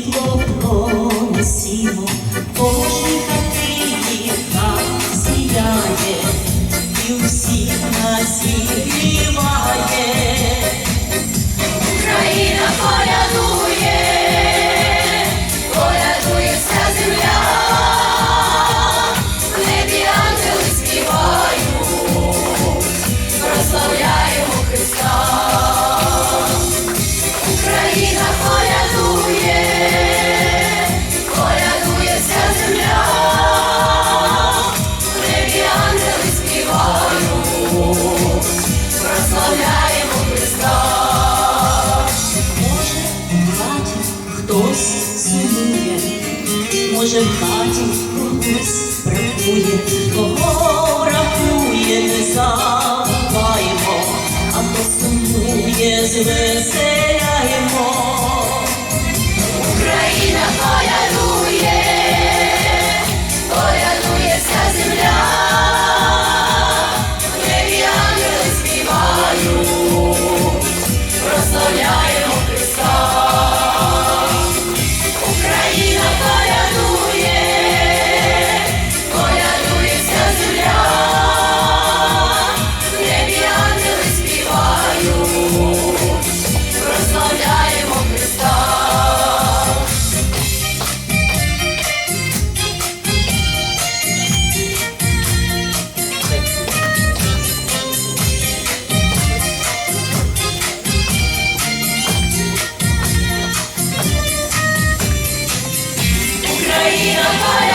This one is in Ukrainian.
You. В хаті когось кого бракує, не а хто сумує. Nobody